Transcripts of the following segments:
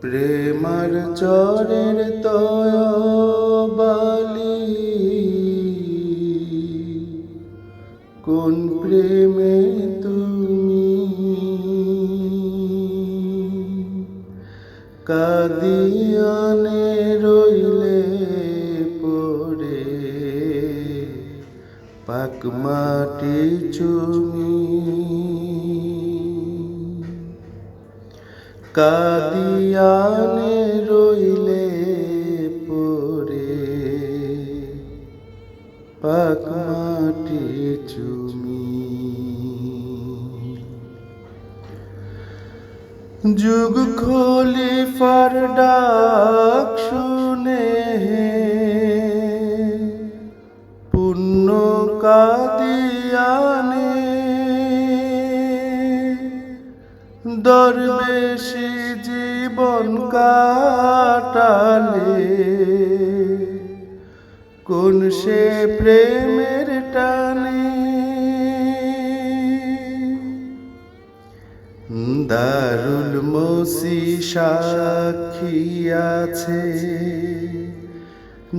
প্রেমার চরের তয় বালি। কোন প্রেমে তুমি? কাদিয়ানে রইলে পড়ে। পাক মাটি চুমি। কাদিয়ানে রইলে পড়ে পাক মাটি চুমি। যুগ খলিফার ডাক শুনে পুণ্য কাদিয়ানে দরবেশি জীবন কাটালে কোন সে প্রেমের টানে? দারুল মসি সাক্ষী আছে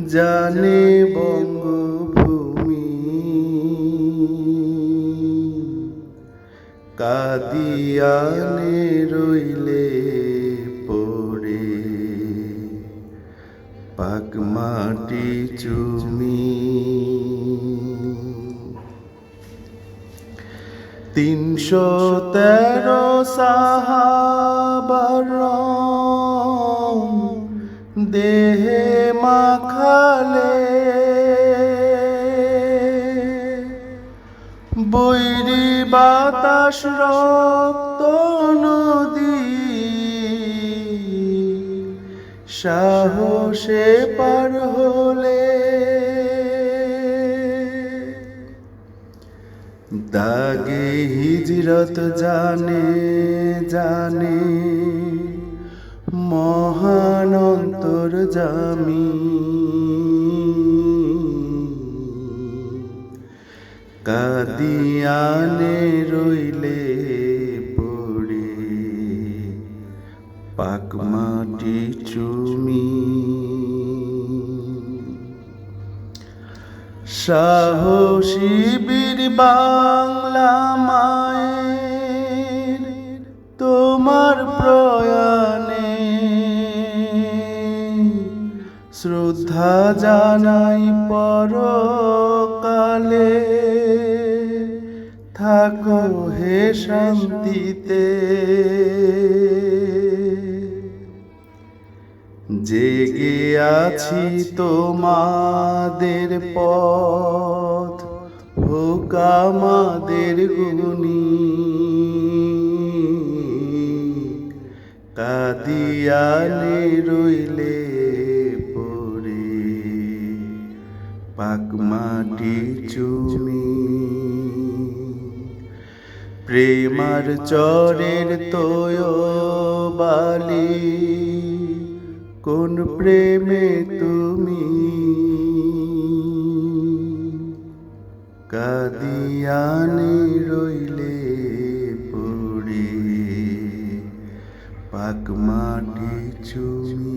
জানে বঙ্গভূমি কাদিয়ানে রইলে পড়ে। পাক মাটি চুমি। তিনশো তেরো সাহাবার দেহে মাখালে। বৈরি রক্ত নদী সাহসে পার হলে দাগে হিজরত জানে জানে মহান অন্তর জামি। কাদিয়ানে রইলে পাক মাটি চুমি। সাহসী বীর বাংলা মায়ের তোমার প্রয়াণে। শ্রদ্ধা জানাই পরকালে। থাকো হে শান্তিতে। জেগে আছি তোমাদের পথ। হোক আমাদের গুণী। কাদিয়ানে রইলে পড়ে। পাকমাটি চুমি। প্রেমার চরের তোয় বালি কোন প্রেমে তুমি? কাদিয়ানে রইলে পড়ে পাক মাটি চুমি